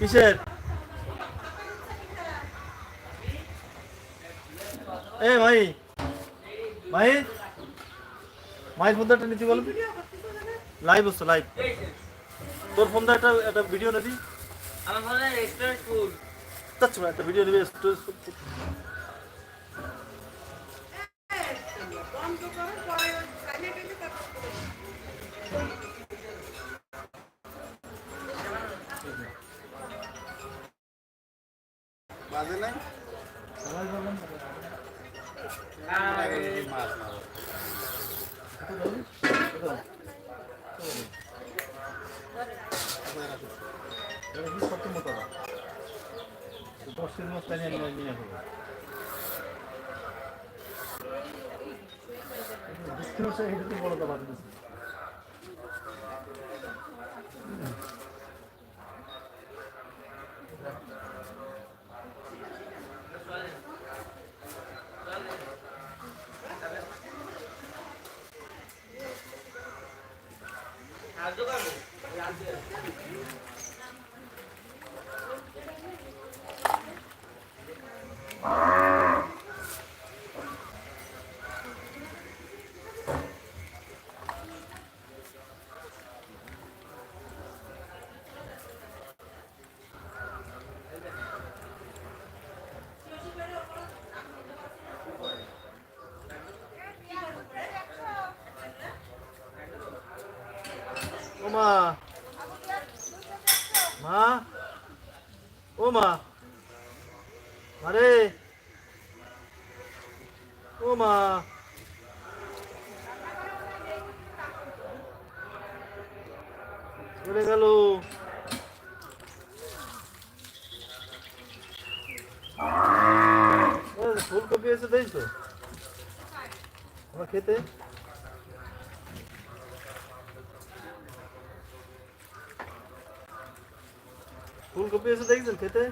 কিসের? এ ভাই ভাই মায়ের ফোনটা একটা নিতে বলো লাইভ হচ্ছে লাইভ তোর ফোন একটা একটা ভিডিও নিবি। আমার ফোনে রেস্টুরেন্ট ফুড তাছাড়া একটা ভিডিও নিবি রেস্টুরেন্ট পারছ এটা তো বড় দাবার মা। মা। ও মা। আরে ও মা। চলে গেল। ফুলকপি এসে দেখছ আমার খেতে? ফুলকপি এসে দেখছেন খেতে?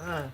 হ্যাঁ।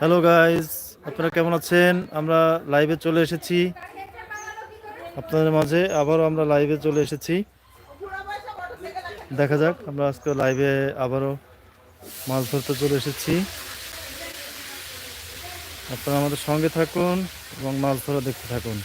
হ্যালো গাইজ আপনারা কেমন আছেন? আমরা লাইভে চলে এসেছি। আপনাদের মাঝে আবারও আমরা লাইভে চলে এসেছি। দেখা যাক, আমরা আজকে লাইভে আবারও মাছ ধরতে চলে এসেছি। আপনারা আমাদের সঙ্গে থাকুন এবং মাছ ধরা দেখতে থাকুন।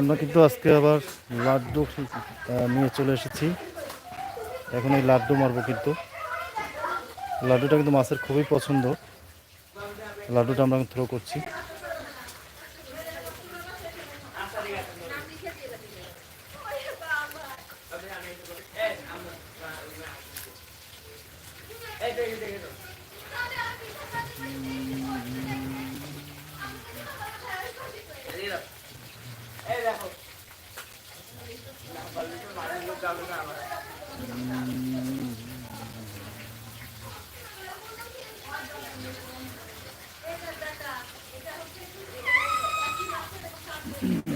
আমরা কিন্তু আজকে আবার লাড্ডু নিয়ে চলে এসেছি। এখন এই লাড্ডু মারবো কিন্তু। লাড্ডুটা কিন্তু মাছের খুবই পছন্দ। লাড্ডুটা আমরা থ্রো করছি এই দেখে দেখে দাও। এই দাও। এই দেখো। মানুষ লোক যাবে না আমার।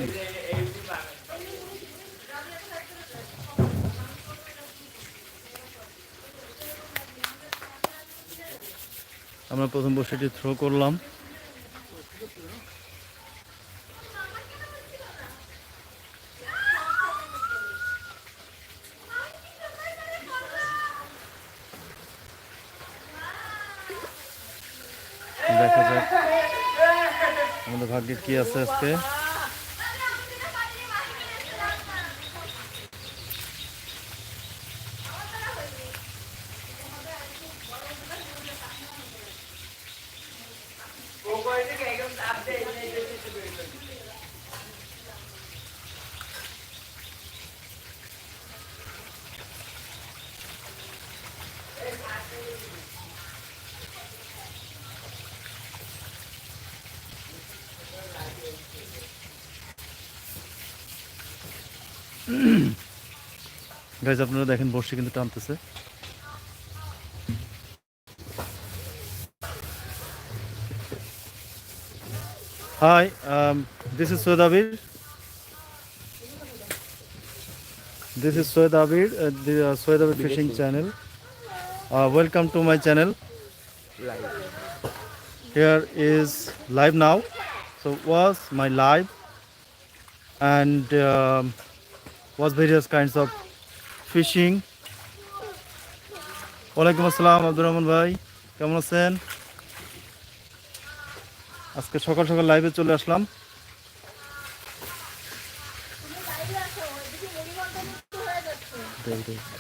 এই যে এই যে পাবে। আমরা প্রথম বসেটি থ্রো করলাম। দেখা যাক আমাদের ভাগ্যে কি আছে আজকে ও করে থেকে একদম চাপ দেয়, এই যে এই যে বের করে দিচ্ছে। গাইজ আপনারা দেখেন বর্ষি কিন্তু টানতেছে um. This is Soed Abir, uh, the uh, Soed Abir Fishing Channel. Uh, welcome to my channel. Here is live now. So was my live and um, was various kinds of fishing. ওয়ালাইকুম আসসালাম, আব্দুর রহমান ভাই, কেমন আছেন? আজকে সকাল সকাল লাইভে চলে আসলাম। তুমি বাইরে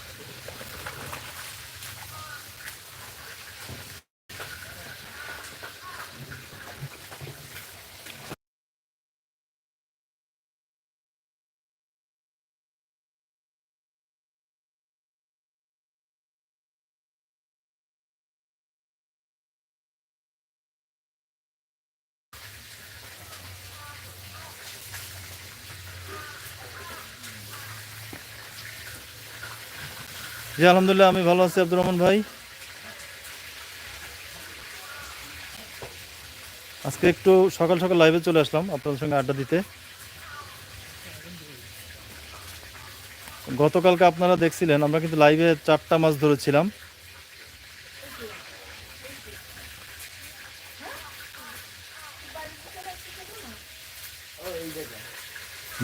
জি, আলহামদুলিল্লাহ, আমি ভালো আছি, আব্দুর রহমান ভাই। আজকে একটু সকাল সকাল লাইভে চলে আসলাম, আপনাদের সঙ্গে আড্ডা দিতে। গতকালকে আপনারা দেখছিলেন, আমরা কিন্তু লাইভে চারটা মাছ ধরেছিলাম।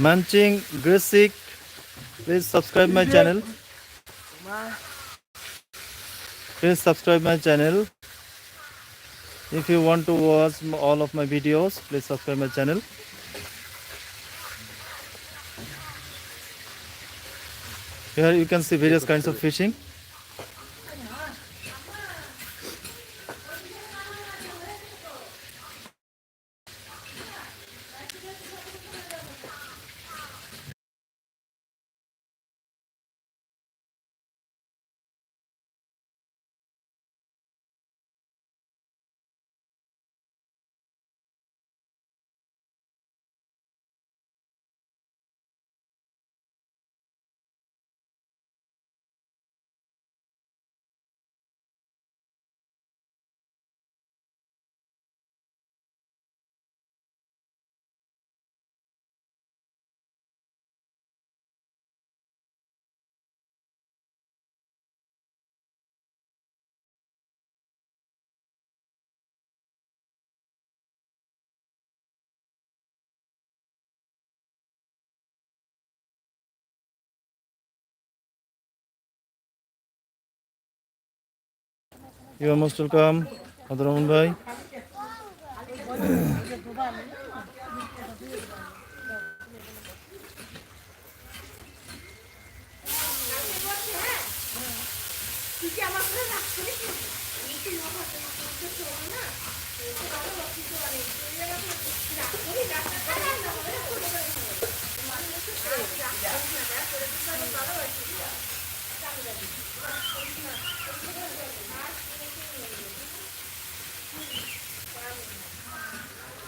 Manching গ্রেসিক please subscribe my channel. Please subscribe my channel. If you want to watch all of my videos, please subscribe my channel. Here you can see various kinds of fishing. You are most welcome Abdur Rahman ভাই।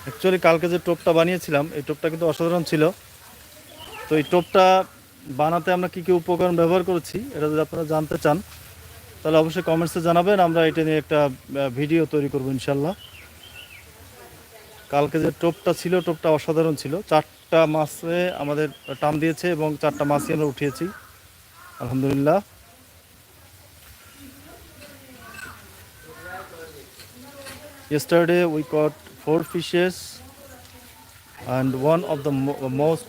Actually কালকে যে টোপটা বানিয়েছিলাম, এই টোপটা কিন্তু অসাধারণ ছিল। তো এই টোপটা বানাতে আমরা কী কী উপকরণ ব্যবহার করেছি, এটা যদি আপনারা জানতে চান, তাহলে অবশ্যই কমেন্টসে জানাবেন। আমরা এটা নিয়ে একটা ভিডিও তৈরি করব ইনশাল্লাহ কালকে যে টোপটা ছিল, টোপটা অসাধারণ ছিল। চারটা মাসে আমাদের টান দিয়েছে এবং চারটা মাছই আমরা উঠিয়েছি। আলহামদুলিল্লাহ। Yesterday we four fishes and one of the mo- most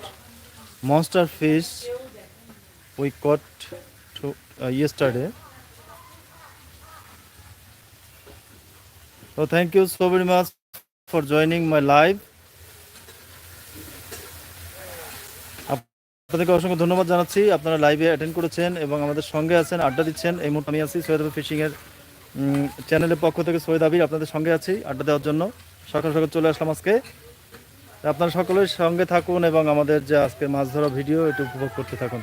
monster fish we caught to, uh, yesterday. So thank you so very much for joining my live. আপনাদেরকে অসংখ্য ধন্যবাদ জানাচ্ছি আপনারা লাইভে অ্যাটেন্ড করেছেন এবং আমাদের সঙ্গে আছেন আড্ডা দিচ্ছেন এই মুহূর্তে আমি আছি সৈয়দ ফিশিং এর চ্যানেলের পক্ষ থেকে সৈয়দ আবির আপনাদের সঙ্গে আছি আড্ডা দেওয়ার জন্য সকাল সকাল চলে আসলাম আজকে। আপনারা সকলের সঙ্গে থাকুন এবং আমাদের যে আজকে মাছ ধরা ভিডিও, এটা উপভোগ করতে থাকুন।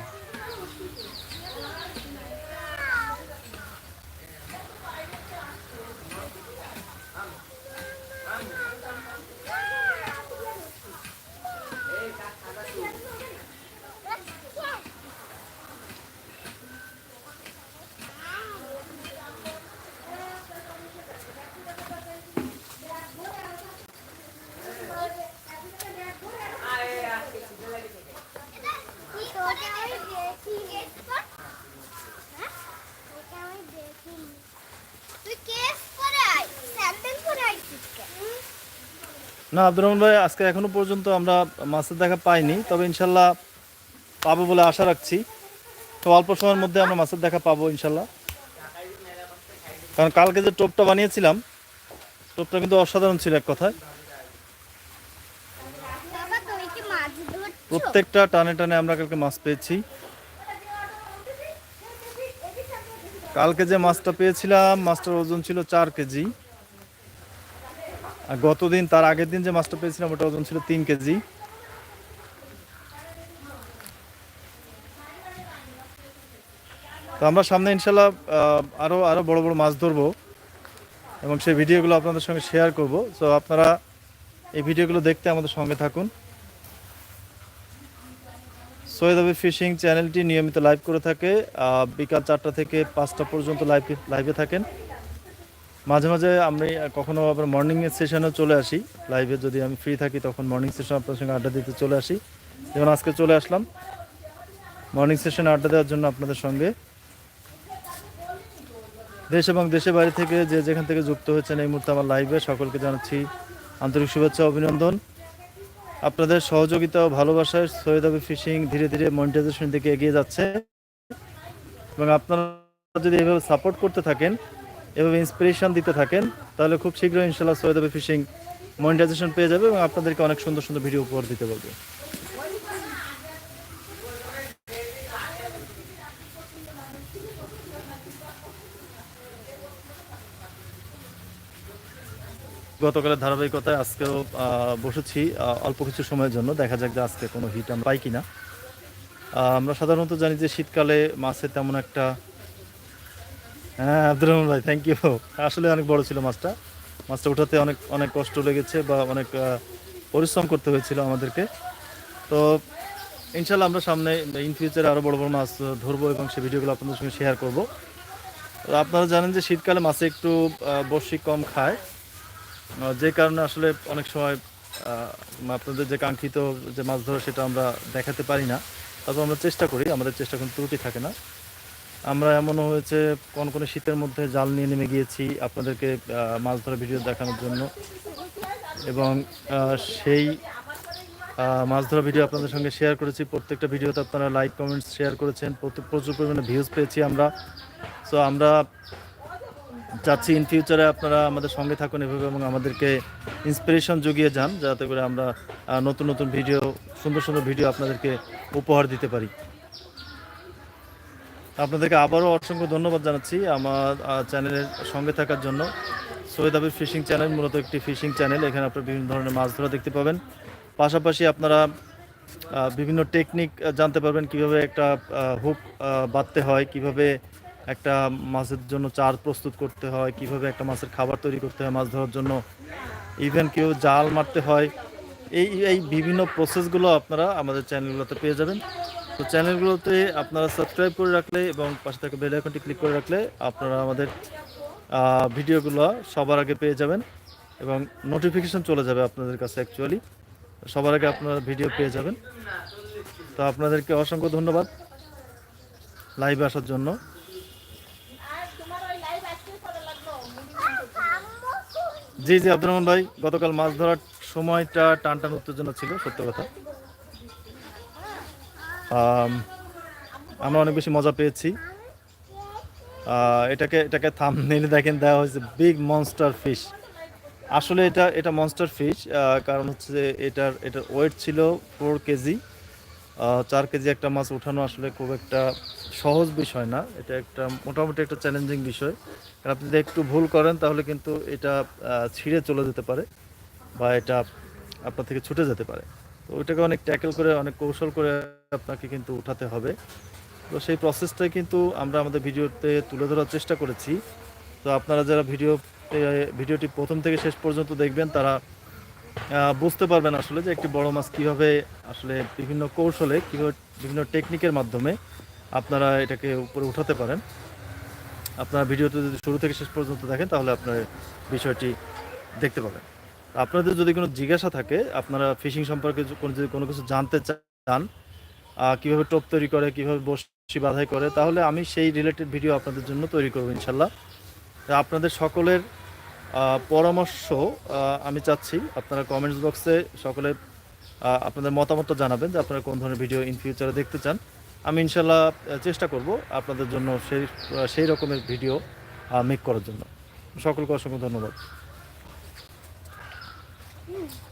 না আব্দুর রহমান ভাই আজকে এখনও পর্যন্ত আমরা মাছের দেখা পাইনি তবে ইনশাল্লাহ পাবো বলে আশা রাখছি। তো অল্প সময়ের মধ্যে আমরা মাছের দেখা পাবো ইনশাল্লাহ। কারণ কালকে যে টোপটা বানিয়েছিলাম টোপটা কিন্তু অসাধারণ ছিল এক কথায়। প্রত্যেকটা টানে টানে আমরা কালকে মাছ পেয়েছি। কালকে যে মাছটা পেয়েছিলাম মাছটার ওজন ছিল চার কেজি। আর গতদিন তার আগের দিন যে মাছটা পেয়েছিলাম ওটা ওজন ছিল তিন কেজি। তো আমরা সামনে ইনশাল্লাহ আরও আরও আরও বড় বড় মাছ ধরবো এবং সেই ভিডিওগুলো আপনাদের সঙ্গে শেয়ার করব। সো আপনারা এই ভিডিওগুলো দেখতে আমাদের সঙ্গে থাকুন। সৈয়দ আবি ফিশিং চ্যানেলটি নিয়মিত লাইভ করে থাকে বিকাল চারটা থেকে পাঁচটা পর্যন্ত লাইভ লাইভে থাকেন। মাঝে মাঝে আমি কখনো আবার মর্নিং সেশনেও চলে আসি। লাইভে যদি আমি ফ্রি থাকি তখন মর্নিং সেশন আপনার সঙ্গে আড্ডা দিতে চলে আসি। যেমন আজকে চলে আসলাম। মর্নিং সেশনে আড্ডা দেওয়ার জন্য আপনাদের সঙ্গে। দেশ এবং দেশের বাইরে থেকে যে যেখান থেকে যুক্ত হয়েছেন এই মুহূর্তে আমার লাইভে সকলকে জানাচ্ছি আন্তরিক শুভেচ্ছা অভিনন্দন। আপনাদের সহযোগিতা ও ভালোবাসায় সৈয়দ আবি ফিশিং ধীরে ধীরে মনিটাইজেশন দিকে এগিয়ে যাচ্ছে। এবং আপনারা যদি এভাবে সাপোর্ট করতে থাকেন এভাবে ইন্সপিরেশন দিতে থাকেন, তাহলে খুব শীঘ্রই ইনশাল্লাহ সৈয়দ আবি ফিশিং মনিটাইজেশন পেয়ে যাবে এবং আপনাদেরকে অনেক সুন্দর সুন্দর ভিডিও উপহার দিতে পারবে গতকালের ধারাবাহিকতায় আজকেও বসেছি অল্প কিছু সময়ের জন্য। দেখা যাক যে আজকে কোনো হিট আমরা পাই কিনা। আমরা সাধারণত জানি যে শীতকালে মাছের তেমন একটা হ্যাঁ আব্দুর রহমান ভাই থ্যাংক ইউ আসলে অনেক বড় ছিল মাছটা। মাছটা উঠাতে অনেক অনেক কষ্ট লেগেছে বা অনেক পরিশ্রম করতে হয়েছিল আমাদেরকে। তো ইনশাল্লাহ আমরা সামনে ইন ফিউচারে আরও বড় বড় মাছ ধরবো এবং সেই ভিডিওগুলো আপনাদের সঙ্গে শেয়ার করব। তো আপনারা জানেন যে শীতকালে মাছে একটু বড়শি কম খায়। যে কারণে আসলে অনেক সময় আপনাদের যে কাঙ্ক্ষিত যে মাছ ধরা সেটা আমরা দেখাতে পারি না। তারপর আমরা চেষ্টা করি, আমাদের চেষ্টা কোনো ত্রুটি থাকে না। আমরা এমনও হয়েছে কোন কোন শীতের মধ্যে জাল নিয়ে নেমে গিয়েছি আপনাদেরকে মাছ ধরা ভিডিও দেখানোর জন্য। এবং সেই মাছ ধরা ভিডিও আপনাদের সঙ্গে শেয়ার করেছি। প্রত্যেকটা ভিডিওতে আপনারা লাইক কমেন্টস শেয়ার করেছেন। প্রচুর পরিমাণে ভিউজ পেয়েছি আমরা। সো আমরা চাচ্ছি ইন ফিউচারে আপনারা আমাদের সঙ্গে থাকুন এভাবে এবং আমাদেরকে ইন্সপিরেশন জুগিয়ে যান, যাতে করে আমরা নতুন নতুন ভিডিও সুন্দর সুন্দর ভিডিও আপনাদেরকে উপহার দিতে পারি। আপনাদেরকে আবারও অসংখ্য ধন্যবাদ জানাচ্ছি আমার চ্যানেলের সঙ্গে থাকার জন্য। সৈয়দ আবির ফিশিং চ্যানেল, মূলত একটি ফিশিং চ্যানেল। এখানে আপনারা বিভিন্ন ধরনের মাছ ধরা দেখতে পাবেন। পাশাপাশি আপনারা বিভিন্ন টেকনিক জানতে পারবেন কীভাবে একটা হুক বাঁধতে হয়, কীভাবে একটা মাছের জন্য চার প্রস্তুত করতে হয়, কীভাবে একটা মাছের খাবার তৈরি করতে হয় মাছ ধরার জন্য। ইভেন কেউ জাল মারতে হয়। এই এই বিভিন্ন প্রসেসগুলো আপনারা আমাদের চ্যানেলগুলোতে পেয়ে যাবেন। তো চ্যানেলগুলোতে আপনারা সাবস্ক্রাইব করে রাখলে এবং পাশে থাকা বেল আইকনটি ক্লিক করে রাখলে আপনারা আমাদের ভিডিওগুলো সবার আগে পেয়ে যাবেন এবং নোটিফিকেশন চলে যাবে আপনাদের কাছে অ্যাকচুয়ালি সবার আগে আপনারা ভিডিও পেয়ে যাবেন। তো আপনাদেরকে অসংখ্য ধন্যবাদ লাইভে আসার জন্য। জি জি, আব্দুর রহমান ভাই, গতকাল মাছ ধরার সময়টা টান টান উত্তেজনা ছিল, সত্য কথা। আমরা অনেক বেশি মজা পেয়েছি। এটাকে এটাকে থাম থামনেলে দেখেন, দেওয়া হয়েছে বিগ মনস্টার ফিশ আসলে এটা এটা মনস্টার ফিশ কারণ হচ্ছে এটার এটার ওয়েট ছিল ফোর কেজি চার কেজি একটা মাছ উঠানো আসলে খুব একটা সহজ বিষয় না। এটা একটা মোটামুটি একটা চ্যালেঞ্জিং বিষয়। কারণ আপনি যদি একটু ভুল করেন, তাহলে কিন্তু এটা ছিঁড়ে চলে যেতে পারে বা এটা আপনার থেকে ছুটে যেতে পারে। তো ওইটাকে অনেক ট্যাকেল করে, অনেক কৌশল করে আপনাকে কিন্তু উঠাতে হবে। তো সেই প্রসেসটাই কিন্তু আমরা আমাদের ভিডিওতে তুলে ধরার চেষ্টা করেছি। তো আপনারা যারা ভিডিও ভিডিওটি প্রথম থেকে শেষ পর্যন্ত দেখবেন, তারা বুঝতে পারবেন আসলে যে একটি বড় মাছ কীভাবে আসলে বিভিন্ন কৌশলে, কীভাবে বিভিন্ন টেকনিকের মাধ্যমে আপনারা এটাকে উপরে উঠাতে পারেন। আপনারা ভিডিওতে যদি শুরু থেকে শেষ পর্যন্ত দেখেন, তাহলে আপনার বিষয়টি দেখতে পাবেন। আপনাদের যদি কোনো জিজ্ঞাসা থাকে, আপনারা ফিশিং সম্পর্কে কোনো যদি কোনো কিছু জানতে চান কীভাবে টোপ তৈরি করে, কীভাবে বসি বাধাই করে, তাহলে আমি সেই রিলেটেড ভিডিও আপনাদের জন্য তৈরি করব ইনশাল্লাহ। আপনাদের সকলের পরামর্শ আমি চাচ্ছি, আপনারা কমেন্টস বক্সে সকলে আপনাদের মতামত জানাবেন যে আপনারা কোন ধরনের ভিডিও ইন ফিউচারে দেখতে চান। আমি ইনশাল্লাহ চেষ্টা করব আপনাদের জন্য সেই সেই রকমের ভিডিও মেক করার জন্য। সকলকে অসংখ্য ধন্যবাদ। Mm.